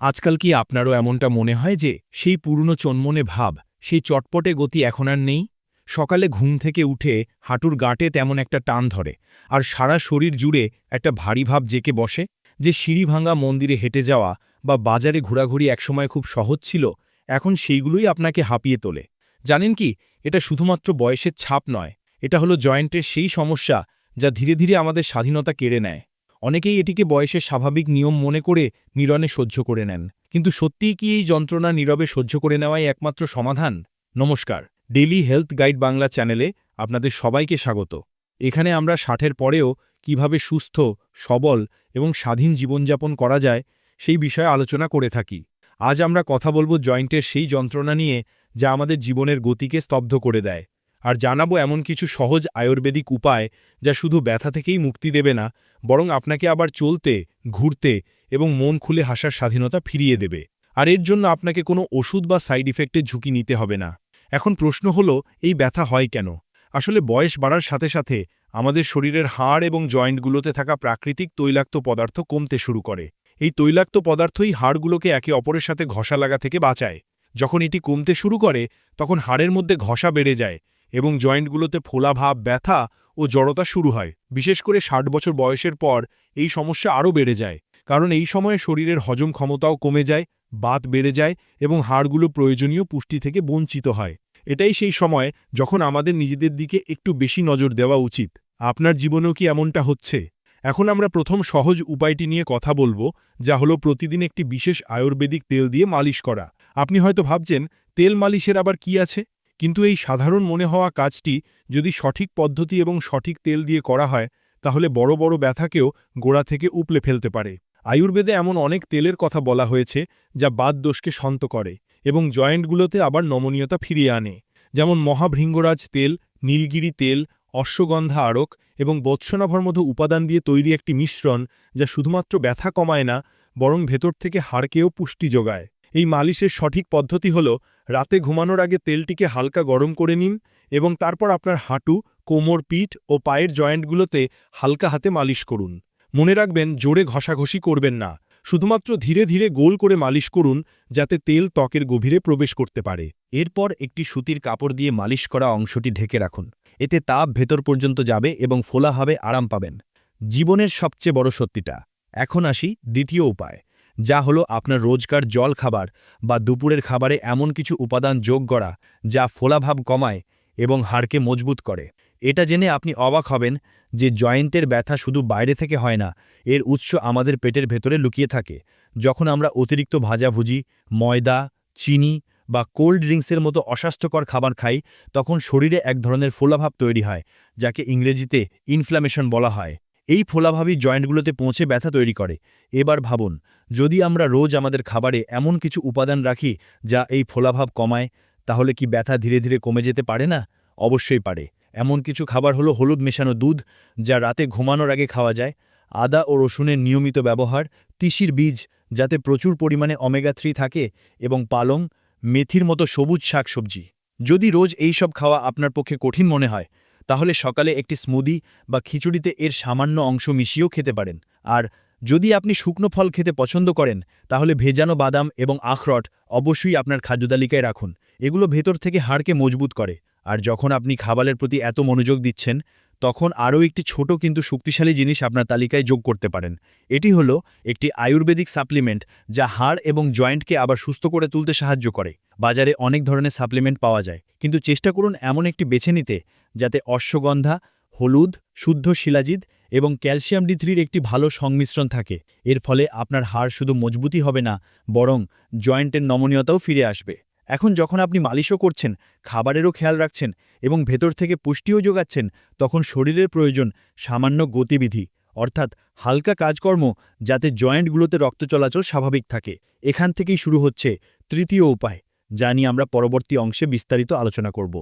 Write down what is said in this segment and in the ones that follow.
আজকাল কি আপনারও এমনটা মনে হয় যে সেই পুরনো চনমনে ভাব, সেই চটপটে গতি এখন আর নেই? সকালে ঘুম থেকে উঠে হাঁটুর গাঁটে তেমন একটা টান ধরে, আর সারা শরীর জুড়ে একটা ভারী ভাব জেকে বসে, যে সিঁড়ি ভাঙা মন্দিরে হেঁটে যাওয়া বা বাজারে ঘোরাঘুরি একসময় খুব সহজ ছিল, এখন সেইগুলোই আপনাকে হাঁপিয়ে তোলে। জানেন কি, এটা শুধুমাত্র বয়সের ছাপ নয়, এটা হলো জয়েন্টের সেই সমস্যা যা ধীরে ধীরে আমাদের স্বাধীনতা কেড়ে নেয়। অনেকেই এটিকে বয়সের স্বাভাবিক নিয়ম মনে করে নীরনে সহ্য করে নেন। কিন্তু সত্যিই কি এই যন্ত্রণা নীরবে সহ্য করে নেওয়াই একমাত্র সমাধান? নমস্কার ডেলি হেলথ গাইড বাংলা চ্যানেলে আপনাদের সবাইকে স্বাগত। এখানে আমরা ষাটের পরেও কীভাবে সুস্থ, সবল এবং স্বাধীন জীবনযাপন করা যায় সেই বিষয়ে আলোচনা করে থাকি। আজ আমরা কথা বলব জয়েন্টের সেই যন্ত্রণা নিয়ে যা আমাদের জীবনের গতিকে স্তব্ধ করে দেয়। আর জানাব এমন কিছু সহজ আয়ুর্বেদিক উপায় যা শুধু ব্যথা থেকেই মুক্তি দেবে না, বরং আপনাকে আবার চলতে, ঘুরতে এবং মন খুলে হাসার স্বাধীনতা ফিরিয়ে দেবে। আর এর জন্য আপনাকে কোনো ওষুধ বা সাইড ইফেক্টের ঝুঁকি নিতে হবে না। এখন প্রশ্ন হলো, এই ব্যথা হয় কেন? আসলে বয়স বাড়ার সাথে সাথে আমাদের শরীরের হাড় এবং জয়েন্টগুলোতে থাকা প্রাকৃতিক তৈলাক্ত পদার্থ কমতে শুরু করে। এই তৈলাক্ত পদার্থই হাড়গুলোকে একে অপরের সাথে ঘষা লাগা থেকে বাঁচায়। যখন এটি কমতে শুরু করে, তখন হাড়ের মধ্যে ঘষা বেড়ে যায় এবং জয়েন্টগুলোতে ফোলাভাব ব্যথা ও জড়তা শুরু হয়। বিশেষ করে ষাট বছর বয়সের পর এই সমস্যা আরও বেড়ে যায়, কারণ এই সময়ে শরীরের হজম ক্ষমতাও কমে যায়, বাত বেড়ে যায় এবং হাড়গুলো প্রয়োজনীয় পুষ্টি থেকে বঞ্চিত হয়। এটাই সেই সময় যখন আমাদের নিজেদের দিকে একটু বেশি নজর দেওয়া উচিত। আপনার জীবনেও কি এমনটা হচ্ছে? এখন আমরা প্রথম সহজ উপায়টি নিয়ে কথা বলব, যা হলো প্রতিদিন একটি বিশেষ আয়ুর্বেদিক তেল দিয়ে মালিশ করা। আপনি হয়তো ভাবছেন, তেল মালিশের আবার কি আছে? কিন্তু এই সাধারণ মনে হওয়া কাজটি যদি সঠিক পদ্ধতি এবং সঠিক তেল দিয়ে করা হয়, তাহলে বড় বড় ব্যথাকেও গোড়া থেকে উপলে ফেলতে পারে। আয়ুর্বেদে এমন অনেক তেলের কথা বলা হয়েছে, যা বাদ দোষকে শান্ত করে এবং জয়েন্টগুলোতে আবার নমনীয়তা ফিরিয়ে আনে। যেমন মহাভৃঙ্গরাজ তেল, নীলগিরি তেল, অশ্বগন্ধা আড়ক এবং বৎসনাভর মতো উপাদান দিয়ে তৈরি একটি মিশ্রণ, যা শুধুমাত্র ব্যথা কমায় না, বরং ভেতর থেকে হাড়কেও পুষ্টি যোগায়। এই মালিশের সঠিক পদ্ধতি হল, রাতে ঘুমানোর আগে তেলটিকে হালকা গরম করে নিন এবং তারপর আপনার হাঁটু, কোমর, পিঠ ও পায়ের জয়েন্টগুলোতে হালকা হাতে মালিশ করুন। মনে রাখবেন, জোরে ঘষাঘষি করবেন না। শুধুমাত্র ধীরে ধীরে গোল করে মালিশ করুন, যাতে তেল ত্বকের গভীরে প্রবেশ করতে পারে। এরপর একটি সুতির কাপড় দিয়ে মালিশ করা অংশটি ঢেকে রাখুন। এতে তাপ ভেতর পর্যন্ত যাবে এবং ফোলা হবে, আরাম পাবেন। জীবনের সবচেয়ে বড় সত্যিটা। এখন আসি দ্বিতীয় উপায়। যা হলো আপনার রোজকার জল খাবার বা দুপুরের খাবারে এমন কিছু উপাদান যোগ করা যা ফোলাভাব কমায় এবং হাড়কে মজবুত করে। এটা জেনে আপনি অবাক হবেন যে জয়েন্টের ব্যথা শুধু বাইরে থেকে হয় না, এর উৎস আমাদের পেটের ভেতরে লুকিয়ে থাকে। যখন আমরা অতিরিক্ত ভাজাভুজি, ময়দা, চিনি বা কোল্ড ড্রিঙ্কসের মতো অস্বাস্থ্যকর খাবার খাই, তখন শরীরে এক ধরনের ফোলাভাব তৈরি হয়, যাকে ইংরেজিতে ইনফ্ল্যামেশন বলা হয়। এই ফোলাভাবই জয়েন্টগুলোতে পৌঁছে ব্যথা তৈরি করে। এবার ভাবুন, যদি আমরা রোজ আমাদের খাবারে এমন কিছু উপাদান রাখি যা এই ফোলাভাব কমায়, তাহলে কি ব্যথা ধীরে ধীরে কমে যেতে পারে না? অবশ্যই পারে। এমন কিছু খাবার হলো হলুদ মেশানো দুধ, যা রাতে ঘুমানোর আগে খাওয়া যায়, আদা ও রসুনের নিয়মিত ব্যবহার, তিসির বীজ, যাতে প্রচুর পরিমাণে অমেগা থ্রি থাকে, এবং পালং, মেথির মতো সবুজ শাকসবজি। যদি রোজ এই সব খাওয়া আপনার পক্ষে কঠিন মনে হয় তাহলে সকালে একটি স্মুদি বা খিচুড়িতে এর সামান্য অংশ মিশিয়েও খেতে পারেন। আর যদি আপনি শুকনো ফল খেতে পছন্দ করেন, তাহলে ভেজানো বাদাম এবং আখরট অবশ্যই আপনার খাদ্যতালিকায় রাখুন। এগুলো ভেতর থেকে হাড়কে মজবুত করে। আর যখন আপনি খাবারের প্রতি এত মনোযোগ দিচ্ছেন তখন আরও একটি ছোট কিন্তু শক্তিশালী জিনিস আপনার তালিকায় যোগ করতে পারেন। এটি হলো একটি আয়ুর্বেদিক সাপ্লিমেন্ট যা হাড় এবং জয়েন্টকে আবার সুস্থ করে তুলতে সাহায্য করে। বাজারে অনেক ধরনের সাপ্লিমেন্ট পাওয়া যায়। কিন্তু চেষ্টা করুন এমন একটি বেছে নিতে যাতে অশ্বগন্ধা, হলুদ, শুদ্ধ শিলাজিদ এবং ক্যালসিয়াম ডি থ্রির একটি ভালো সংমিশ্রণ থাকে। এর ফলে আপনার হাড় শুধু মজবুতই হবে না, বরং জয়েন্টের নমনীয়তাও ফিরে আসবে। এখন যখন আপনি মালিশও করছেন, খাবারেরও খেয়াল রাখছেন এবং ভেতর থেকে পুষ্টিও যোগাচ্ছেন, তখন শরীরের প্রয়োজন সামান্য গতিবিধি, অর্থাৎ হালকা কাজকর্ম যাতে জয়েন্টগুলোতে রক্ত চলাচল স্বাভাবিক থাকে। এখান থেকেই শুরু হচ্ছে তৃতীয় উপায়, যা নিয়ে আমরা পরবর্তী অংশে বিস্তারিত আলোচনা করব।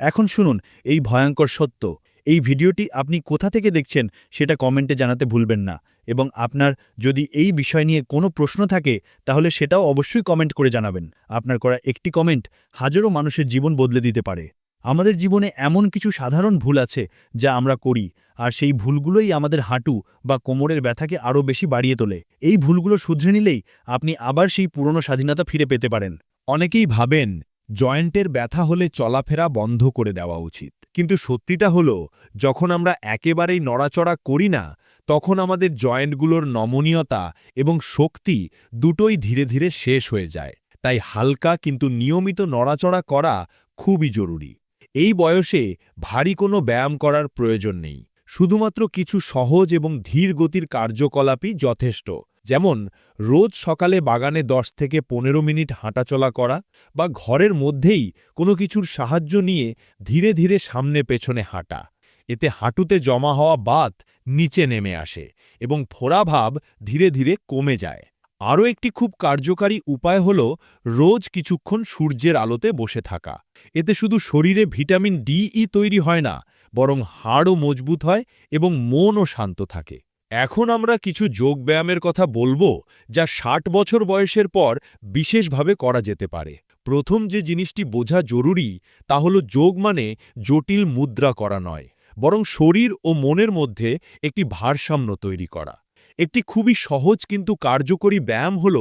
এখন শুনুন, এই ভয়ঙ্কর সত্য। এই ভিডিওটি আপনি কোথা থেকে দেখছেন সেটা কমেন্টে জানাতে ভুলবেন না। এবং আপনার যদি এই বিষয় নিয়ে কোনো প্রশ্ন থাকে, তাহলে সেটাও অবশ্যই কমেন্ট করে জানাবেন। আপনার করা একটি কমেন্ট হাজারো মানুষের জীবন বদলে দিতে পারে। আমাদের জীবনে এমন কিছু সাধারণ ভুল আছে যা আমরা করি, আর সেই ভুলগুলোই আমাদের হাঁটু বা কোমরের ব্যথাকে আরও বেশি বাড়িয়ে তোলে। এই ভুলগুলো শুধরে নিলেই আপনি আবার সেই পুরনো স্বাধীনতা ফিরে পেতে পারেন। অনেকেই ভাবেন, জয়েন্টের ব্যথা হলে চলাফেরা বন্ধ করে দেওয়া উচিত। কিন্তু সত্যিটা হলো, যখন আমরা একেবারেই নড়াচড়া করি না, তখন আমাদের জয়েন্টগুলোর নমনীয়তা এবং শক্তি দুটোই ধীরে ধীরে শেষ হয়ে যায়। তাই হালকা কিন্তু নিয়মিত নড়াচড়া করা খুবই জরুরি। এই বয়সে ভারী কোনো ব্যায়াম করার প্রয়োজন নেই। শুধুমাত্র কিছু সহজ এবং ধীর গতির কার্যকলাপই যথেষ্ট। যেমন, রোজ সকালে বাগানে 10 থেকে পনেরো মিনিট হাঁটাচলা করা বা ঘরের মধ্যেই কোনো কিছুর সাহায্য নিয়ে ধীরে ধীরে সামনে পেছনে হাঁটা। এতে হাঁটুতে জমা হওয়া বাত নিচে নেমে আসে এবং ফোড়াভাব ধীরে ধীরে কমে যায়। আরও একটি খুব কার্যকারী উপায় হল রোজ কিছুক্ষণ সূর্যের আলোতে বসে থাকা। এতে শুধু শরীরে ভিটামিন ডি ই তৈরি হয় না, বরং হাড়ও মজবুত হয় এবং মনও শান্ত থাকে। এখন আমরা কিছু যোগব্যায়ামের কথা বলব যা ষাট বছর বয়সের পর বিশেষভাবে করা যেতে পারে। প্রথম যে জিনিসটি বোঝা জরুরি তা হল যোগ মানে জটিল মুদ্রা করা নয়, বরং শরীর ও মনের মধ্যে একটি ভারসাম্য তৈরি করা। একটি খুবই সহজ কিন্তু কার্যকরী ব্যায়াম হল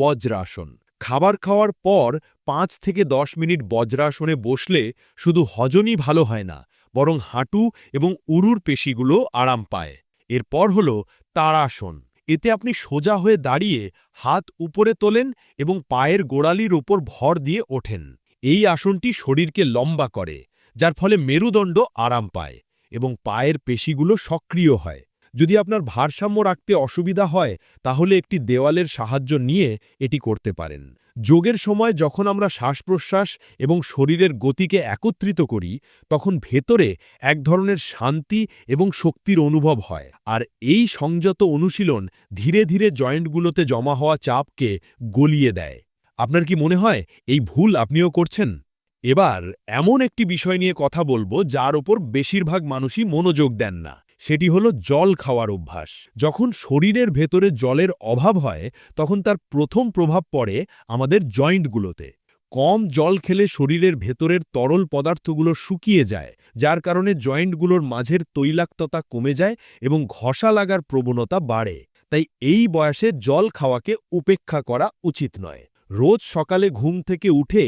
বজ্রাসন। খাবার খাওয়ার পর পাঁচ থেকে দশ মিনিট বজ্রাসনে বসলে শুধু হজমই ভালো হয় না, বরং হাঁটু এবং উরুর পেশিগুলো আরাম পায়। এরপর হল তারাসন। এতে আপনি সোজা হয়ে দাঁড়িয়ে হাত উপরে তোলেন এবং পায়ের গোড়ালির ওপর ভর দিয়ে ওঠেন। এই আসনটি শরীরকে লম্বা করে, যার ফলে মেরুদণ্ড আরাম পায় এবং পায়ের পেশিগুলো সক্রিয় হয়। যদি আপনার ভারসাম্য রাখতে অসুবিধা হয়, তাহলে একটি দেওয়ালের সাহায্য নিয়ে এটি করতে পারেন। যোগের সময় যখন আমরা শ্বাস-প্রশ্বাস এবং শরীরের গতিকে একত্রিত করি, তখন ভেতরে এক ধরনের শান্তি এবং শক্তির অনুভব হয়। আর এই সংযত অনুশীলন ধীরে ধীরে জয়েন্টগুলোতে জমা হওয়া চাপকে গলিয়ে দেয়। আপনার কি মনে হয়, এই ভুল আপনিও করছেন? এবার এমন একটি বিষয় নিয়ে কথা বলব, যার ওপর বেশিরভাগ মানুষই মনোযোগ দেন না। সেটি হলো জল খাওয়ার অভ্যাস। যখন শরীরের ভেতরে জলের অভাব হয়, তখন তার প্রথম প্রভাব পড়ে আমাদের জয়েন্টগুলোতে। কম জল খেলে শরীরের ভেতরের তরল পদার্থগুলো শুকিয়ে যায়, যার কারণে জয়েন্টগুলোর মাঝের তৈলাক্ততা কমে যায় এবং ঘষা লাগার প্রবণতা বাড়ে। তাই এই বয়সে জল খাওয়াকে উপেক্ষা করা উচিত নয়। রোজ সকালে ঘুম থেকে উঠে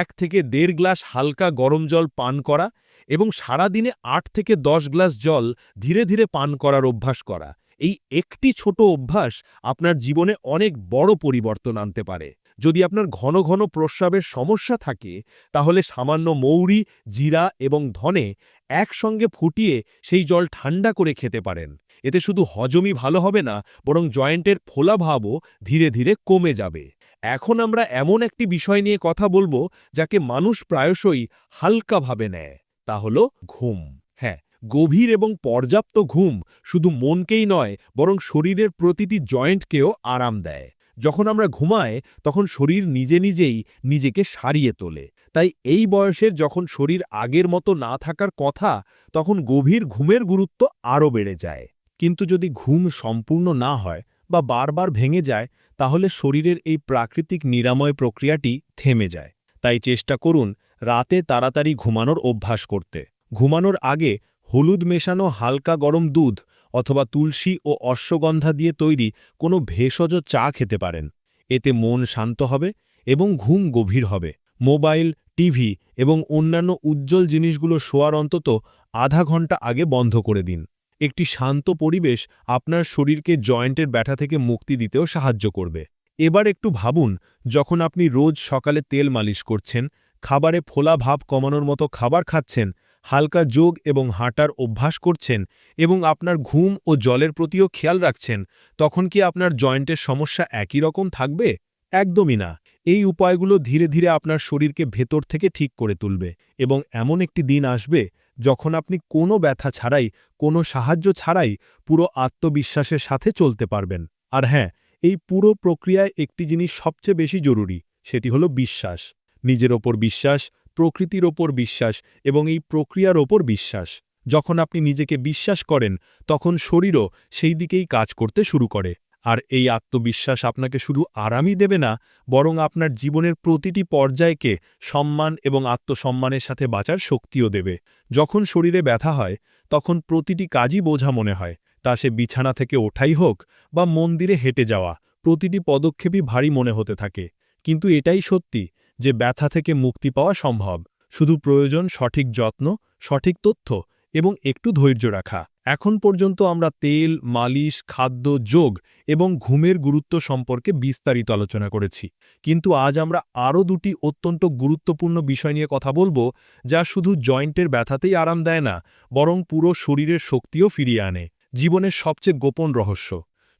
এক থেকে দেড় গ্লাস হালকা গরম জল পান করা এবং সারাদিনে আট থেকে দশ গ্লাস জল ধীরে ধীরে পান করার অভ্যাস করা। এই একটি ছোট অভ্যাস আপনার জীবনে অনেক বড় পরিবর্তন আনতে পারে। যদি আপনার ঘন ঘন প্রস্রাবের সমস্যা থাকে, তাহলে সামান্য মৌরি, জিরা এবং ধনে একসঙ্গে ফুটিয়ে সেই জল ঠান্ডা করে খেতে পারেন। এতে শুধু হজমই ভালো হবে না, বরং জয়েন্টের ফোলাভাবও ধীরে ধীরে কমে যাবে। এখন আমরা এমন একটি বিষয় নিয়ে কথা বলব যাকে মানুষ প্রায়শই হালকাভাবে নেয়, তা হল ঘুম। হ্যাঁ গভীর এবং পর্যাপ্ত ঘুম শুধু মনকেই নয়, বরং শরীরের প্রতিটি জয়েন্টকেও আরাম দেয়। যখন আমরা ঘুমায় তখন শরীর নিজে নিজেই নিজেকে সারিয়ে তোলে। তাই এই বয়সের যখন শরীর আগের মতো না থাকার কথা, তখন গভীর ঘুমের গুরুত্ব আরও বেড়ে যায়। কিন্তু যদি ঘুম সম্পূর্ণ না হয় বা বারবার ভেঙে যায় তাহলে শরীরের এই প্রাকৃতিক নিরাময় প্রক্রিয়াটি থেমে যায়। তাই চেষ্টা করুন রাতে তাড়াতাড়ি ঘুমানোর অভ্যাস করতে। ঘুমানোর আগে হলুদ মেশানো হালকা গরম দুধ অথবা তুলসী ও অশ্বগন্ধা দিয়ে তৈরি কোনো ভেষজ চা খেতে পারেন। এতে মন শান্ত হবে এবং ঘুম গভীর হবে। মোবাইল, টিভি এবং অন্যান্য উজ্জ্বল জিনিসগুলো শোয়ার অন্তত আধা ঘণ্টা আগে বন্ধ করে দিন। একটি শান্ত পরিবেশ আপনার শরীরকে জয়েন্টের ব্যথা থেকে মুক্তি দিতেও সাহায্য করবে। এবার একটু ভাবুন, যখন আপনি রোজ সকালে তেল মালিশ করছেন, খাবারে ফোলা ভাব কমানোর মতো খাবার খাচ্ছেন, হালকা যোগ এবং হাঁটার অভ্যাস করছেন এবং আপনার ঘুম ও জলের প্রতিও খেয়াল রাখছেন, তখন কি আপনার জয়েন্টের সমস্যা একই রকম থাকবে? একদমই না। এই উপায়গুলো ধীরে ধীরে আপনার শরীরকে ভেতর থেকে ঠিক করে তুলবে এবং এমন একটি দিন আসবে যখন আপনি কোনো ব্যথা ছাড়াই, কোনো সাহায্য ছাড়াই পুরো আত্মবিশ্বাসের সাথে চলতে পারবেন। আর হ্যাঁ এই পুরো প্রক্রিয়ায় একটি জিনিস সবচেয়ে বেশি জরুরি, সেটি হলো বিশ্বাস। নিজের ওপর বিশ্বাস, প্রকৃতির ওপর বিশ্বাস এবং এই প্রক্রিয়ার ওপর বিশ্বাস। যখন আপনি নিজেকে বিশ্বাস করেন, তখন শরীরও সেই দিকেই কাজ করতে শুরু করে। আর এই আত্মবিশ্বাস আপনাকে শুধু আরামই দেবে না, বরং আপনার জীবনের প্রতিটি পর্যায়কে সম্মান এবং আত্মসম্মানের সাথে বাঁচার শক্তিও দেবে। যখন শরীরে ব্যথা হয়, তখন প্রতিটি কাজই বোঝা মনে হয়, তা সে বিছানা থেকে ওঠাই হোক বা মন্দিরে হেঁটে যাওয়া, প্রতিটি পদক্ষেপই ভারী মনে হতে থাকে। কিন্তু এটাই সত্যি যে ব্যথা থেকে মুক্তি পাওয়া সম্ভব। শুধু প্রয়োজন সঠিক যত্ন, সঠিক তথ্য এবং একটু ধৈর্য রাখা। এখন পর্যন্ত আমরা তেল, মালিশ, খাদ্য, যোগ এবং ঘুমের গুরুত্ব সম্পর্কে বিস্তারিত আলোচনা করেছি। কিন্তু আজ আমরা আরও দুটি অত্যন্ত গুরুত্বপূর্ণ বিষয় নিয়ে কথা বলব, যা শুধু জয়েন্টের ব্যথাতেই আরাম দেয় না, বরং পুরো শরীরের শক্তিও ফিরিয়ে আনে। জীবনের সবচেয়ে গোপন রহস্য।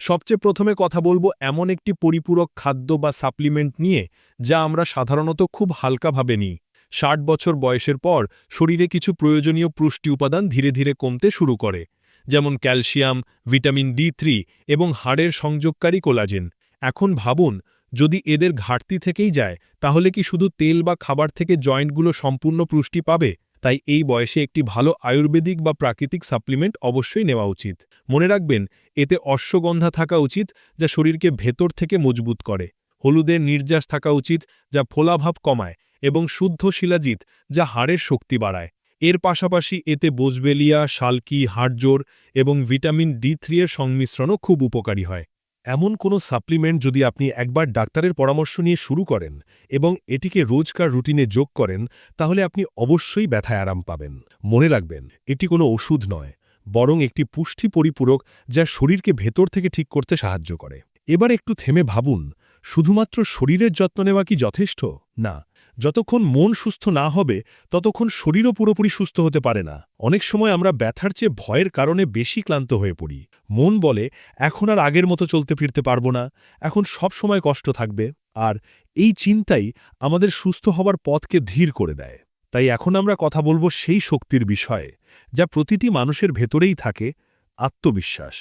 সবচেয়ে প্রথমে কথা বলব এমন একটি পরিপূরক খাদ্য বা সাপ্লিমেন্ট নিয়ে, যা আমরা সাধারণত খুব হালকাভাবে নিই। ষাট বছর বয়সের পর শরীরে কিছু প্রয়োজনীয় পুষ্টি উপাদান ধীরে ধীরে কমতে শুরু করে, যেমন ক্যালসিয়াম, ভিটামিন ডি থ্রি এবং হাড়ের সংযোগকারী কোলাজেন। এখন ভাবুন, যদি এদের ঘাটতি থেকেই যায়, তাহলে কি শুধু তেল বা খাবার থেকে জয়েন্টগুলো সম্পূর্ণ পুষ্টি পাবে? তাই এই বয়সে একটি ভালো আয়ুর্বেদিক বা প্রাকৃতিক সাপ্লিমেন্ট অবশ্যই নেওয়া উচিত। মনে রাখবেন, এতে অশ্বগন্ধা থাকা উচিত, যা শরীরকে ভেতর থেকে মজবুত করে। হলুদের নির্যাস থাকা উচিত, যা ফোলাভাব কমায়। এবং শুদ্ধ শিলাজিৎ, যা হাড়ের শক্তি বাড়ায়। এর পাশাপাশি এতে বোজবেলিয়া, শালকি হাড়জোর এবং ভিটামিন ডি থ্রি এর সংমিশ্রণও খুব উপকারী হয়। এমন কোনো সাপ্লিমেন্ট যদি আপনি একবার ডাক্তারের পরামর্শ নিয়ে শুরু করেন এবং এটিকে রোজকার রুটিনে যোগ করেন, তাহলে আপনি অবশ্যই ব্যথায় আরাম পাবেন। মনে রাখবেন, এটি কোনো ওষুধ নয়, বরং একটি পুষ্টি পরিপূরক যা শরীরকে ভেতর থেকে ঠিক করতে সাহায্য করে। এবার একটু থেমে ভাবুন, শুধুমাত্র শরীরের যত্ন নেওয়া কি যথেষ্ট? না যতক্ষণ মন সুস্থ না হবে, ততক্ষণ শরীরও পুরোপুরি সুস্থ হতে পারে না। অনেক সময় আমরা ব্যথার চেয়ে ভয়ের কারণে বেশি ক্লান্ত হয়ে পড়ি। মন বলে, এখন আর আগের মতো চলতে ফিরতে পারব না। এখন সব সময় কষ্ট থাকবে। আর এই চিন্তাই আমাদের সুস্থ হবার পথকে ধীর করে দেয়। তাই এখন আমরা কথা বলব সেই শক্তির বিষয়ে, যা প্রতিটি মানুষের ভেতরেই থাকে, আত্মবিশ্বাস।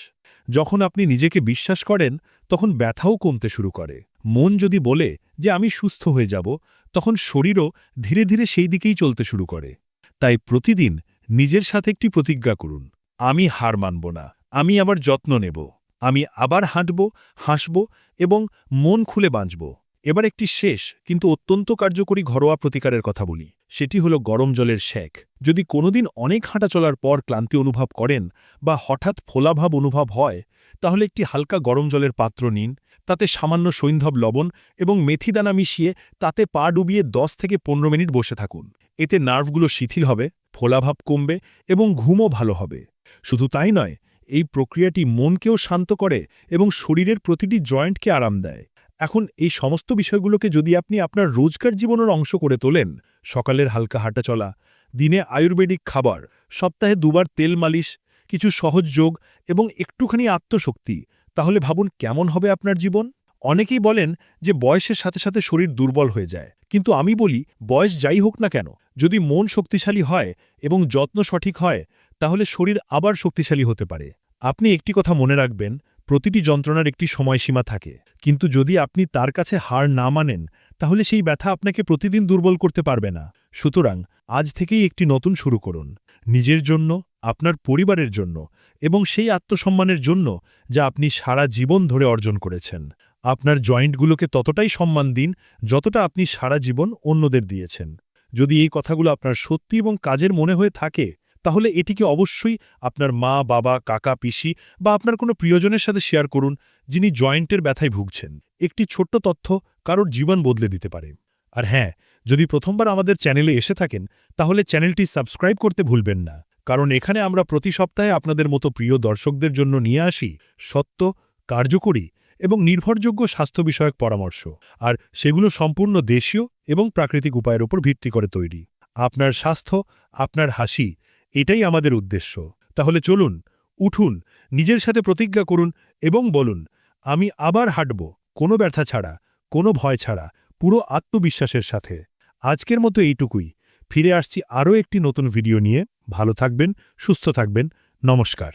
যখন আপনি নিজেকে বিশ্বাস করেন, তখন ব্যথাও কমতে শুরু করে। মন যদি বলে যে আমি সুস্থ হয়ে যাব, তখন শরীরও ধীরে ধীরে সেই দিকেই চলতে শুরু করে। তাই প্রতিদিন নিজের সাথে একটি প্রতিজ্ঞা করুন। আমি হার মানব না, আমি আবার যত্ন নেব, আমি আবার হাঁটব, হাসব এবং মন খুলে বাঁচব। এবার একটি শেষ কিন্তু অত্যন্ত কার্যকরী ঘরোয়া প্রতিকারের কথা বলি। সেটি হলো গরম জলের শেক যদি কোনোদিন অনেক হাঁটা চলার পর ক্লান্তি অনুভব করেন বা হঠাৎ ফোলাভাব অনুভব হয় তাহলে একটি হালকা গরম জলের পাত্র নিন, তাতে সামান্য সৈন্ধব লবণ এবং মেথিদানা মিশিয়ে তাতে পা ডুবিয়ে 10 থেকে পনেরো মিনিট বসে থাকুন। এতে নার্ভগুলো শিথিল হবে, ফোলাভাব কমবে এবং ঘুমও ভালো হবে। শুধু তাই নয়, এই প্রক্রিয়াটি মনকেও শান্ত করে এবং শরীরের প্রতিটি জয়েন্টকে আরাম দেয়। এখন এই সমস্ত বিষয়গুলোকে যদি আপনি আপনার রোজকার জীবনের অংশ করে তোলেন, সকালের হালকা হাঁটা চলা, দিনে আয়ুর্বেদিক খাবার, সপ্তাহে দুবার তেল মালিশ কিছু সহজ যোগ এবং একটুখানি আত্মশক্তি, তাহলে ভাবুন কেমন হবে আপনার জীবন? অনেকেই বলেন যে বয়সের সাথে সাথে শরীর দুর্বল হয়ে যায়, কিন্তু আমি বলি বয়স যাই হোক না কেন, যদি মন শক্তিশালী হয় এবং যত্ন সঠিক হয়, তাহলে শরীর আবার শক্তিশালী হতে পারে। আপনি একটি কথা মনে রাখবেন, প্রতিটি যন্ত্রণার একটি সময়সীমা থাকে, কিন্তু যদি আপনি তার কাছে হার না মানেন, তাহলে সেই ব্যথা আপনাকে প্রতিদিন দুর্বল করতে পারবে না। সুতরাং আজ থেকেই একটি নতুন শুরু করুন। নিজের জন্য, আপনার পরিবারের জন্য এবং সেই আত্মসম্মানের জন্য যা আপনি সারা জীবন ধরে অর্জন করেছেন। আপনার জয়েন্টগুলোকে ততটাই সম্মান দিন যতটা আপনি সারা জীবন অন্যদের দিয়েছেন। যদি এই কথাগুলো আপনার সত্যি এবং কাজের মনে হয়ে থাকে, তাহলে এটিকে অবশ্যই আপনার মা, বাবা, কাকা, পিসি বা আপনার কোনো প্রিয়জনের সাথে শেয়ার করুন যিনি জয়েন্টের ব্যথায় ভুগছেন। একটি ছোট্ট তথ্য কারোর জীবন বদলে দিতে পারে। আর হ্যাঁ যদি প্রথমবার আমাদের চ্যানেলে এসে থাকেন, তাহলে চ্যানেলটি সাবস্ক্রাইব করতে ভুলবেন না। কারণ এখানে আমরা প্রতি সপ্তাহে আপনাদের মতো প্রিয় দর্শকদের জন্য নিয়ে আসি সত্য, কার্যকরী এবং নির্ভরযোগ্য স্বাস্থ্য বিষয়ক পরামর্শ। আর সেগুলো সম্পূর্ণ দেশীয় এবং প্রাকৃতিক উপায়ের উপর ভিত্তি করে তৈরি। আপনার স্বাস্থ্য, আপনার হাসি, এটাই আমাদের উদ্দেশ্য। তাহলে চলুন, উঠুন, নিজের সাথে প্রতিজ্ঞা করুন এবং বলুন, আমি আবার হাঁটব, কোনো ব্যথা ছাড়া, কোনো ভয় ছাড়া পুরো আত্মবিশ্বাসের সাথে। আজকের মতো এইটুকুই। ফিরে আসছি আরও একটি নতুন ভিডিও নিয়ে। ভালো থাকবেন, সুস্থ থাকবেন। নমস্কার।